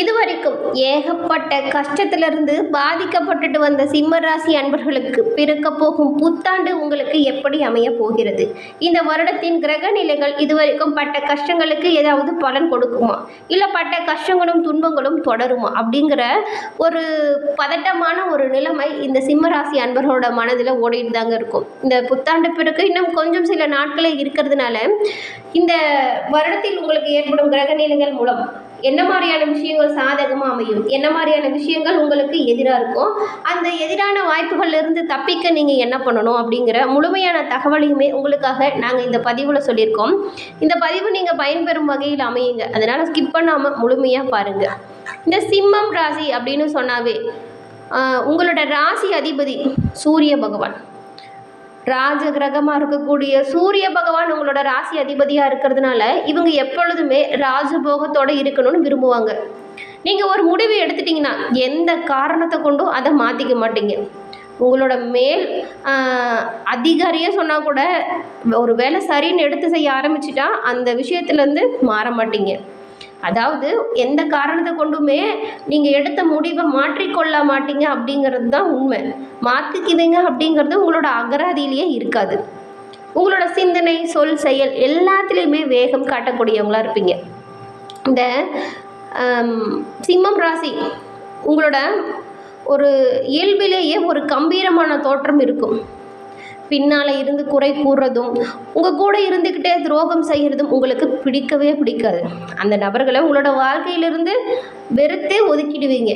இதுவரைக்கும் ஏகப்பட்ட கஷ்டத்திலிருந்து பாதிக்கப்பட்டுட்டு வந்த சிம்மராசி அன்பர்களுக்கு பிறக்க போகும் புத்தாண்டு உங்களுக்கு எப்படி அமைய போகிறது? இந்த வருடத்தின் கிரக நிலைகள் இதுவரைக்கும் பட்ட கஷ்டங்களுக்கு ஏதாவது பலன் கொடுக்குமா? இல்லை பட்ட கஷ்டங்களும் துன்பங்களும் தொடருமா? அப்படிங்கிற ஒரு பதட்டமான ஒரு நிலைமை இந்த சிம்மராசி அன்பர்களோட மனதில் ஓடிட்டு தாங்க இருக்கும். இந்த புத்தாண்டு பிறகு இன்னும் கொஞ்சம் சில நாட்களே இருக்கிறதுனால இந்த வருடத்தில் உங்களுக்கு ஏற்படும் கிரக நிலைகள் மூலம் என்ன மாதிரியான விஷயங்கள் சாதகமாக அமையும்? என்ன மாதிரியான விஷயங்கள் உங்களுக்கு எதிராக இருக்கும் அந்த எதிரான வாய்ப்புகள்லேருந்து தப்பிக்க நீங்கள் என்ன பண்ணணும் அப்படிங்கிற முழுமையான தகவலையுமே உங்களுக்காக நாங்கள் இந்த பதிவில் சொல்லியிருக்கோம். இந்த பதிவு நீங்கள் பயன்பெறும் வகையில் அமையுங்க. அதனால் ஸ்கிப் பண்ணாமல் முழுமையாக பாருங்கள் இந்த சிம்மம் ராசி அப்படின்னு சொன்னாவே உங்களோட ராசி அதிபதி சூரிய பகவான். ராஜ கிரகமாக இருக்கக்கூடிய சூரிய பகவான் உங்களோட ராசி அதிபதியாக இருக்கிறதுனால இவங்க எப்பொழுதுமே ராஜபோகத்தோடு இருக்கணும்னு விரும்புவாங்க. நீங்கள் ஒரு முடிவு எடுத்துட்டிங்கன்னா எந்த காரணத்தை கொண்டும் அதை மாற்றிக்க மாட்டீங்க. உங்களோட மேல் அதிகாரியே சொன்னால் கூட ஒரு வேலை சரின்னு எடுத்து செய்ய ஆரம்பிச்சிட்டா அந்த விஷயத்துலேருந்து மாற மாட்டீங்க. அதாவது எந்த காரணத்தை கொண்டுமே நீங்கள் எடுத்த முடிவை மாற்றிக்கொள்ள மாட்டீங்க அப்படிங்கிறது தான் உண்மை. மாற்றிக்குவீங்க அப்படிங்கிறது உங்களோட அகராதியிலேயே இருக்காது. உங்களோட சிந்தனை சொல் செயல் எல்லாத்துலேயுமே வேகம் காட்டக்கூடியவங்களா இருப்பீங்க. இந்த சிம்மம் ராசி உங்களோட ஒரு இயல்பிலேயே ஒரு கம்பீரமான தோற்றம் இருக்கும். பின்னால் இருந்து குறை கூறுறதும் உங்கள் கூட இருந்துக்கிட்டே துரோகம் செய்கிறதும் உங்களுக்கு பிடிக்கவே பிடிக்காது. அந்த நபர்களை உங்களோட வாழ்க்கையிலிருந்து வெறுத்தே ஒதுக்கிடுவீங்க.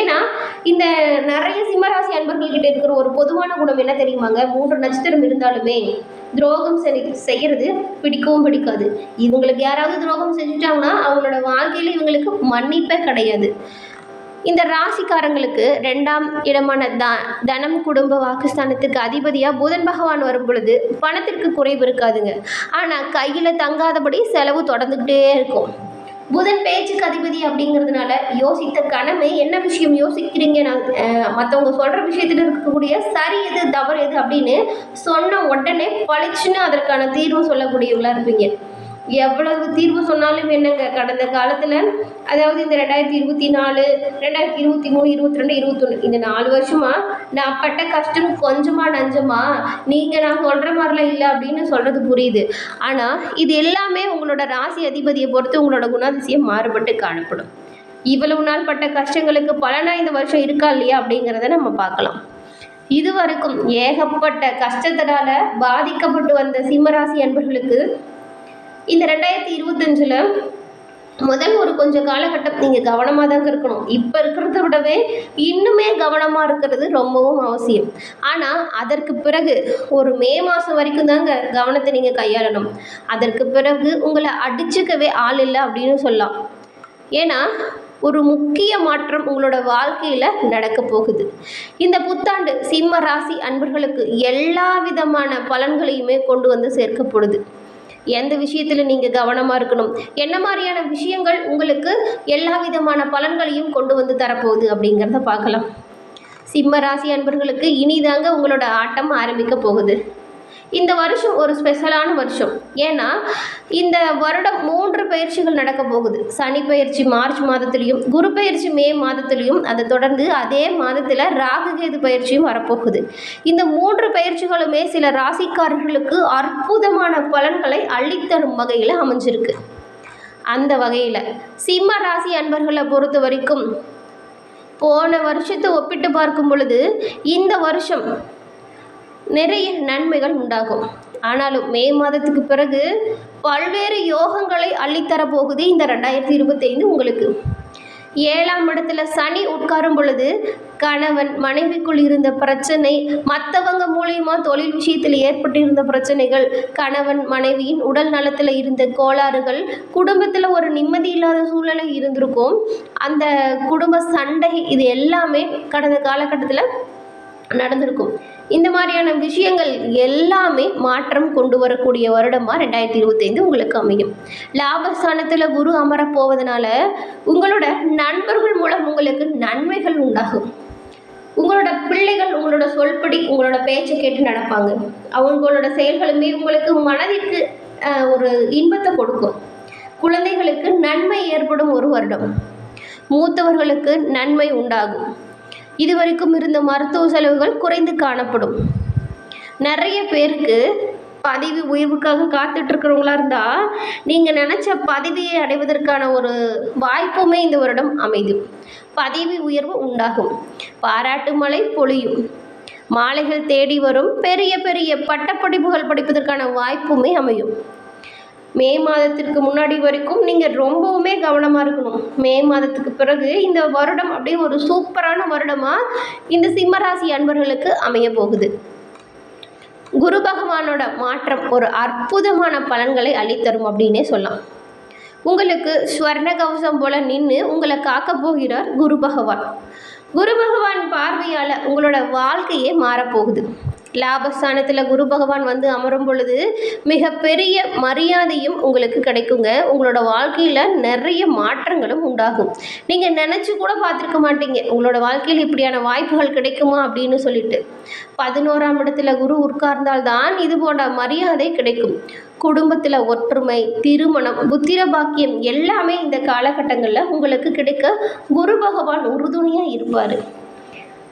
ஏன்னா இந்த நிறைய சிம்மராசி அன்பர்கள்கிட்ட இருக்கிற ஒரு பொதுவான குணம் என்ன தெரியுமாங்க? மூன்று நட்சத்திரம் இருந்தாலுமே துரோகம் செய் செய்கிறது பிடிக்கவும் பிடிக்காது. இவங்களுக்கு யாராவது துரோகம் செஞ்சுட்டாங்கன்னா அவங்களோட வாழ்க்கையில் இவங்களுக்கு மன்னிப்பே கிடையாது. இந்த ராசிக்காரங்களுக்கு ரெண்டாம் இடமான த தனம் குடும்ப வாக்குஸ்தானத்துக்கு அதிபதியாக புதன் பகவான் வரும் பொழுது பணத்திற்கு குறைவு இருக்காதுங்க. ஆனால் கையில் தங்காதபடி செலவு தொடர்ந்துக்கிட்டே இருக்கும். புதன் பேச்சுக்கு அதிபதி அப்படிங்கிறதுனால யோசித்த கணமே என்ன விஷயம் யோசிக்கிறீங்க? நான் மற்றவங்க சொல்கிற விஷயத்தில் இருக்கக்கூடிய சரி எது தவறு எது அப்படின்னு சொன்ன உடனே பளிச்சுன்னு அதற்கான தீர்வு சொல்லக்கூடியவங்களாக இருப்பீங்க. எவ்வளவு தீர்வு சொன்னாலும் என்னங்க? கடந்த காலத்தில் அதாவது இந்த ரெண்டாயிரத்தி இருபத்தி நாலு ரெண்டாயிரத்தி இருபத்தி மூணு இருபத்தி ரெண்டு இருபத்தொன்று இந்த நாலு வருஷமா நான் பட்ட கஷ்டம் கொஞ்சமா நஞ்சமா நீங்கள் நான் சொல்கிற மாதிரிலாம் இல்லை அப்படின்னு சொல்கிறது புரியுது. ஆனால் இது எல்லாமே உங்களோட ராசி அதிபதியை பொறுத்து உங்களோட குணாதிசயம் மாறுபட்டு காணப்படும். இவ்வளவு நாள் பட்ட கஷ்டங்களுக்கு பலனா இந்த வருஷம் இருக்கா இல்லையா அப்படிங்கிறத நம்ம பார்க்கலாம். இதுவரைக்கும் ஏகப்பட்ட கஷ்டத்தினால பாதிக்கப்பட்டு வந்த சிம்மராசி அன்பர்களுக்கு இந்த ரெண்டாயிரத்தி இருபத்தஞ்சில் முதல் ஒரு கொஞ்சம் காலகட்டம் நீங்கள் கவனமாக தாங்க இருக்கணும். இப்போ இருக்கிறத விடவே இன்னுமே கவனமாக இருக்கிறது ரொம்பவும் அவசியம். ஆனால் அதற்கு பிறகு ஒரு மே மாதம் வரைக்கும் தாங்க கவனத்தை நீங்கள் கையாளணும். அதற்கு பிறகு உங்களை அடிச்சுக்கவே ஆள் இல்லை அப்படின்னு சொல்லலாம். ஏன்னா ஒரு முக்கிய மாற்றம் உங்களோட வாழ்க்கையில் நடக்க போகுது. இந்த புத்தாண்டு சிம்ம ராசி அன்பர்களுக்கு எல்லா விதமான பலன்களையுமே கொண்டு வந்து சேர்க்கப்படுது எந்த விஷயத்தில் நீங்கள் கவனமாக இருக்கணும்? என்ன மாதிரியான விஷயங்கள் உங்களுக்கு எல்லா விதமான பலன்களையும் கொண்டு வந்து தரப்போகுது அப்படிங்கிறத பார்க்கலாம். சிம்ம ராசி அன்பர்களுக்கு இனிதாங்க உங்களோட ஆட்டம் ஆரம்பிக்க போகுது. இந்த வருஷம் ஒரு ஸ்பெஷலான வருஷம். ஏன்னா இந்த வருடம் மூன்று பயிற்சிகள் நடக்க போகுது. சனி பயிற்சி மார்ச் மாதத்துலேயும் குரு பயிற்சி மே மாதத்துலேயும் அதை தொடர்ந்து அதே மாதத்தில் ராகுகேது பயிற்சியும் வரப்போகுது. இந்த மூன்று பயிற்சிகளுமே சில ராசிக்காரர்களுக்கு அற்புதமான பலன்களை அள்ளித்தரும் வகையில் அமைஞ்சிருக்கு. அந்த வகையில் சிம்ம ராசி அன்பர்களை பொறுத்த வரைக்கும் போன வருஷத்தை ஒப்பிட்டு பார்க்கும் பொழுது இந்த வருஷம் நிறைய நன்மைகள் உண்டாகும். ஆனாலும் மே மாதத்துக்கு பிறகு பல்வேறு யோகங்களை அள்ளித்தரப்போகுது இந்த ரெண்டாயிரத்தி இருபத்தைந்து உங்களுக்கு. ஏழாம் இடத்துல சனி உட்காரும் பொழுது கணவன் மனைவிக்குள் இருந்த பிரச்சனை மற்றவங்க மூலியமா தொழில் விஷயத்தில் ஏற்பட்டிருந்த பிரச்சனைகள் கணவன் மனைவியின் உடல் நலத்தில் இருந்த கோளாறுகள் குடும்பத்தில் ஒரு நிம்மதி இல்லாத சூழ்நிலை இருந்திருக்கும். அந்த குடும்ப சண்டை இது எல்லாமே கடந்த காலகட்டத்தில் நடந்திருக்கும். இந்த மாதிரியான விஷயங்கள் எல்லாமே மாற்றம் கொண்டு வரக்கூடிய வருடமாக ரெண்டாயிரத்தி இருபத்தைந்து உங்களுக்கு அமையும். லாபஸ்தானத்தில் குரு அமரப்போவதனால உங்களோட நண்பர்கள் மூலம் உங்களுக்கு நன்மைகள் உண்டாகும். உங்களோட பிள்ளைகள் உங்களோட சொல்படி உங்களோட பேச்சை கேட்டு நடப்பாங்க. அவங்களோட செயல்களுமே உங்களுக்கு மனதிற்கு ஒரு இன்பத்தை கொடுக்கும். குழந்தைகளுக்கு நன்மை ஏற்படும் ஒரு வருடம். மூத்தவர்களுக்கு நன்மை உண்டாகும். இதுவரைக்கும் இருந்த மருத்துவ செலவுகள் குறைந்து காணப்படும். நிறைய பேருக்கு பதவி உயர்வுக்காக காத்துட்டு இருக்கிறவங்களா இருந்தால் நீங்கள் நினச்ச பதவியை அடைவதற்கான ஒரு வாய்ப்புமே இந்த வருடம் அமையும் பதவி உயர்வு உண்டாகும். பாராட்டு மழை பொழியும். மாலைகள் தேடி வரும். பெரிய பெரிய பட்டப்படிப்புகள் படிப்பதற்கான வாய்ப்புமே அமையும். மே மாதத்திற்கு முன்னாடி வரைக்கும் நீங்கள் ரொம்பவுமே கவனமாக இருக்கணும். மே மாதத்துக்கு பிறகு இந்த வருடம் அப்படியே ஒரு சூப்பரான வருடமாக இந்த சிம்மராசி அன்பர்களுக்கு அமைய போகுது. குரு பகவானோட மாற்றம் ஒரு அற்புதமான பலன்களை அளித்தரும் அப்படின்னே சொல்லலாம். உங்களுக்கு ஸ்வர்ண கவசம் போல நின்று உங்களை காக்க போகிறார் குரு பகவான். குரு பகவான் பார்வையால் உங்களோட வாழ்க்கையே மாறப்போகுது. லாபஸ்தானத்தில் குரு பகவான் வந்து அமரும் பொழுது மிகப்பெரிய மரியாதையும் உங்களுக்கு கிடைக்குங்க. உங்களோட வாழ்க்கையில் நிறைய மாற்றங்களும் உண்டாகும். நீங்கள் நினச்சி கூட பார்த்துருக்க மாட்டீங்க. உங்களோட வாழ்க்கையில் இப்படியான வாய்ப்புகள் கிடைக்குமா அப்படின்னு சொல்லிட்டு. பதினோராம் இடத்துல குரு உட்கார்ந்தால்தான் இது போன்ற மரியாதை கிடைக்கும். குடும்பத்தில் ஒற்றுமை திருமணம் புத்திர பாக்கியம் எல்லாமே இந்த காலகட்டங்களில் உங்களுக்கு கிடைக்க குரு பகவான் உறுதுணையாக இருப்பார்.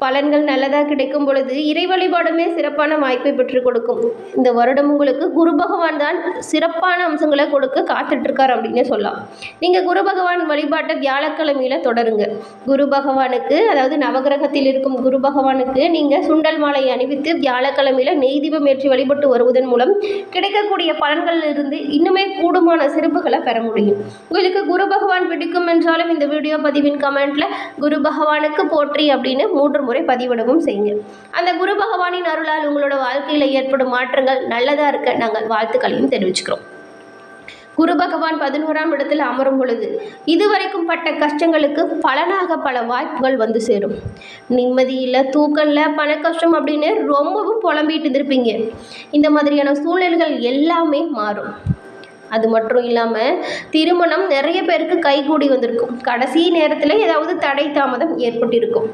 பலன்கள் நல்லதாக கிடைக்கும் பொழுது இறை வழிபாடுமே சிறப்பான வாய்ப்பை பெற்றுக் கொடுக்கும். இந்த வருடம் உங்களுக்கு குரு பகவான் தான் சிறப்பான அம்சங்களை கொடுக்க காத்துட்ருக்கார் அப்படின்னு சொல்லலாம். நீங்கள் குரு பகவான் வழிபாட்டை வியாழக்கிழமையில் தொடருங்க. குரு பகவானுக்கு அதாவது நவகிரகத்தில் இருக்கும் குரு பகவானுக்கு நீங்கள் சுண்டல் மாலை அணிவித்து வியாழக்கிழமையில் நெய் தீபம் ஏற்றி வழிபட்டு வருவதன் மூலம் கிடைக்கக்கூடிய பலன்களில் இருந்து இன்னுமே கூடுமான சிறப்புகளை பெற முடியும். உங்களுக்கு குரு பகவான் பிடிக்கும் என்றாலும் இந்த வீடியோ பதிவின் கமெண்ட்டில் குரு பகவானுக்கு போற்றி அப்படின்னு மூன்று முறை பதிவிடவும் செய்யுங்க. அந்த குரு பகவானின் அருளால் உங்களோட வாழ்க்கையில் ஏற்படும் மாற்றங்கள் நல்லதாக இருக்க நாங்கள் வாழ்த்துக்களையும் தெரிவிச்சுக்கிறோம். குரு பகவான் பதினோராம் இடத்தில் அமரும் பொழுது இதுவரைக்கும் பட்ட கஷ்டங்களுக்கு பலனாக பல வாய்ப்புகள் வந்து சேரும். நிம்மதி இல்லை தூக்கம் இல்லை பண கஷ்டம் அப்படின்னு ரொம்பவும் புலம்பிட்டு இருந்திருப்பீங்க. இந்த மாதிரியான சூழ்நிலைகள் எல்லாமே மாறும். அது மட்டும் இல்லாமல் திருமணம் நிறைய பேருக்கு கைகூடி வந்திருக்கும். கடைசி நேரத்தில் ஏதாவது தடை தாமதம் ஏற்பட்டிருக்கும்.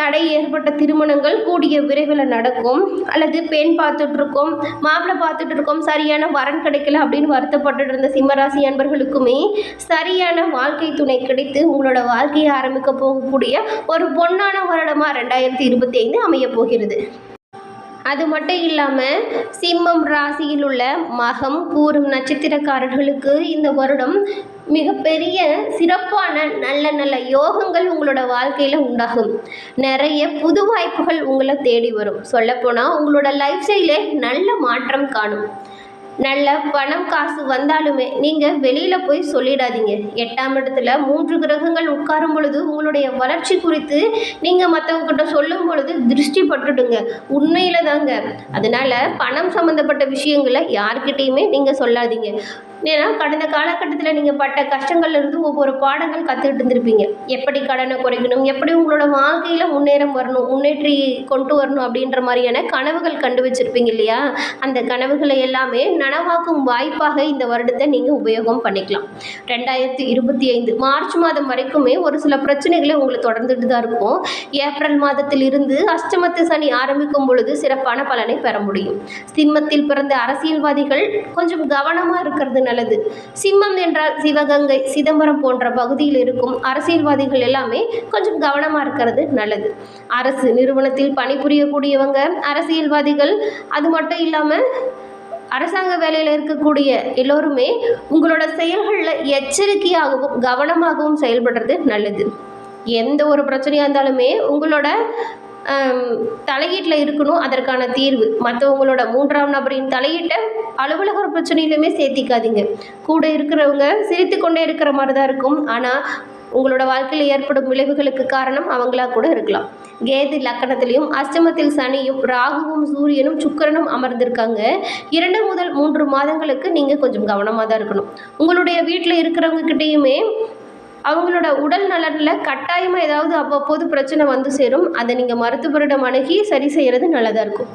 தடை ஏற்பட்ட திருமணங்கள் கூடிய விரைவில் நடக்கும். அல்லது பெண் பார்த்துட்டு இருக்கோம் மாப்பிள்ளை பார்த்துட்டு இருக்கோம் சரியான வரன் கிடைக்கல அப்படின்னு வருத்தப்பட்டு இருந்த சிம்மராசி அன்பர்களுக்குமே சரியான வாழ்க்கை துணை கிடைத்து உங்களோட வாழ்க்கையை ஆரம்பிக்க போகக்கூடிய ஒரு பொன்னான வருடமாக ரெண்டாயிரத்தி இருபத்தி ஐந்து அமைய போகிறது. அது மட்டும் இல்லாமல் சிம்மம் ராசியில் உள்ள மகம் கூறும் நட்சத்திரக்காரர்களுக்கு இந்த வருடம் மிகப்பெரிய சிறப்பான நல்ல நல்ல யோகங்கள் உங்களோட வாழ்க்கையில் உண்டாகும். நிறைய புது வாய்ப்புகள் உங்களை தேடி வரும். சொல்லப்போனால் உங்களோட லைஃப் ஸ்டைலே நல்ல மாற்றம் காணும். நல்ல பணம் காசு வந்தாலுமே நீங்கள் வெளியில் போய் சொல்லிடாதீங்க. எட்டாம் இடத்துல மூன்று கிரகங்கள் உட்காரும் பொழுது உங்களுடைய வளர்ச்சி குறித்து நீங்கள் மற்றவங்ககிட்ட சொல்லும் பொழுது திருஷ்டி பட்டுடுங்க. உண்மையில் தாங்க அதனால் பணம் சம்மந்தப்பட்ட விஷயங்களை யார்கிட்டேயுமே நீங்கள் சொல்லாதீங்க. ஏன்னா கடந்த காலகட்டத்தில் நீங்கள் பட்ட கஷ்டங்கள்லேருந்து ஒவ்வொரு பாடங்கள் கற்றுக்கிட்டு இருந்திருப்பீங்க. எப்படி கடனை குறைக்கணும் எப்படி உங்களோட வாழ்க்கையில் முன்னேறம் வரணும் முன்னேற்றி கொண்டு வரணும் அப்படின்ற மாதிரியான கனவுகள் கண்டு வச்சுருப்பீங்க இல்லையா? அந்த கனவுகளை எல்லாமே நனவாக்கும் வாய்ப்பாக இந்த வருடத்தை நீங்கள் உபயோகம் பண்ணிக்கலாம். ரெண்டாயிரத்தி இருபத்தி ஐந்து மார்ச் மாதம் வரைக்குமே ஒரு சில பிரச்சனைகளை உங்களை தொடர்ந்துட்டு தான் இருக்கும். ஏப்ரல் மாதத்தில் இருந்து அஷ்டமத்து சனி ஆரம்பிக்கும் பொழுது சிறப்பான பலனை பெற முடியும். சிம்மத்தில் பிறந்த அரசியல்வாதிகள் கொஞ்சம் கவனமாக இருக்கிறது நல்லது. சிம்மம் என்றால் சிவகங்கை சிதம்பரம் போன்ற பகுதியில் இருக்கும் அரசியல்வாதிகள் எல்லாமே கொஞ்சம் கவனமாக இருக்கிறது நல்லது. அரசு நிறுவனத்தில் பணிபுரியக்கூடியவங்க அரசியல்வாதிகள் அது மட்டும் இல்லாமல் அரசாங்க வேலையில் இருக்கக்கூடிய எல்லோருமே உங்களோட செயல்களில் எச்சரிக்கையாகவும் கவனமாகவும் செயல்படுறது நல்லது. எந்த ஒரு பிரச்சனையாக இருந்தாலுமே உங்களோட தலையீட்டில் இருக்கணும் அதற்கான தீர்வு. மற்றவங்களோட மூன்றாம் நபரின் தலையீட்டை அலுவலக பிரச்சனையிலுமே சேர்த்திக்காதீங்க. கூட இருக்கிறவங்க சிரித்து கொண்டே இருக்கிற மாதிரி தான் இருக்கும். ஆனால் உங்களோட வாழ்க்கையில் ஏற்படும் விளைவுகளுக்கு காரணம் அவங்களா கூட இருக்கலாம். கேது லக்கணத்திலையும் அஷ்டமத்தில் சனியும் ராகுவும் சூரியனும் சுக்கிரனும் அமர்ந்திருக்காங்க. இரண்டு முதல் மூன்று மாதங்களுக்கு நீங்கள் கொஞ்சம் கவனமாக தான் இருக்கணும். உங்களுடைய வீட்டில் இருக்கிறவங்க கிட்டேயுமே அவங்களோட உடல் நலனில் கட்டாயமாக ஏதாவது அவ்வப்போது பிரச்சனை வந்து சேரும். அதை நீங்கள் மருத்துவரிடம் அணுகி சரி செய்கிறது நல்லதாக இருக்கும்.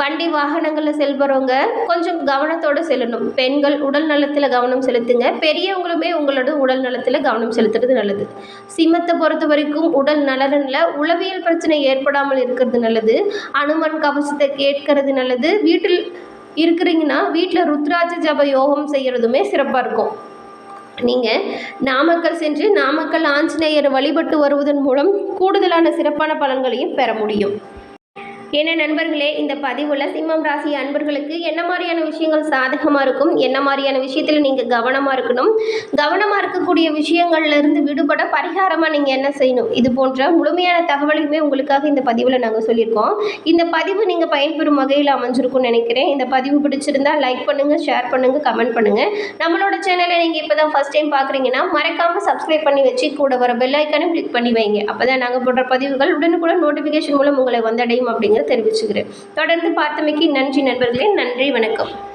வண்டி வாகனங்களில் செல்பவங்க கொஞ்சம் கவனத்தோடு செல்லணும். பெண்கள் உடல் நலத்தில் கவனம் செலுத்துங்க. பெரியவங்களுமே உங்களோட உடல் நலத்தில் கவனம் செலுத்துறது நல்லது. சிம்மத்தை பொறுத்த வரைக்கும் உடல் நலனில் உளவியல் பிரச்சனை ஏற்படாமல் இருக்கிறது நல்லது. அனுமன் கவசத்தை கேட்கறது நல்லது. வீட்டில் இருக்கிறீங்கன்னா வீட்டில் ருத்ராஜ ஜப யோகம் செய்கிறதுமே சிறப்பாக இருக்கும். நீங்கள் நாமக்கல் சென்று நாமக்கல் ஆஞ்சநேயர் வழிபட்டு வருவதன் மூலம் கூடுதலான சிறப்பான பலன்களையும் பெற முடியும். என்ன நண்பர்களே இந்த பதிவில் சிம்மம் ராசி அன்பர்களுக்கு என்ன மாதிரியான விஷயங்கள் சாதகமாக இருக்கும்? என்ன மாதிரியான விஷயத்தில் நீங்கள் கவனமாக இருக்கணும்? கவனமாக இருக்கக்கூடிய விஷயங்கள்ல இருந்து விடுபட பரிகாரமாக நீங்கள் என்ன செய்யணும்? இது போன்ற முழுமையான தகவலையுமே உங்களுக்காக இந்த பதிவில் நாங்கள் சொல்லியிருக்கோம். இந்த பதிவு நீங்கள் பயன்பெறும் வகையில் அமைஞ்சிருக்கும்னு நினைக்கிறேன். இந்த பதிவு பிடிச்சிருந்தா லைக் பண்ணுங்கள் ஷேர் பண்ணுங்கள் கமெண்ட் பண்ணுங்கள் நம்மளோட சேனலை நீங்கள் இப்போ தான் ஃபஸ்ட் டைம் பார்க்குறீங்கன்னா மறக்காமல் சப்ஸ்கிரைப் பண்ணி வச்சு கூட வர பெல் ஐக்கானும் கிளிக் பண்ணி வைங்க. அப்போ தான் நாங்கள் போடுற பதிவுகள் உடனுக்குடன் நோட்டிஃபிகேஷன் மூலம் உங்களை வந்தடையும் அப்படிங்கிற தெரிவிச்சுக்கிறேன். தொடர்ந்து பார்த்தமைக்கு நன்றி நண்பர்களே நன்றி வணக்கம்.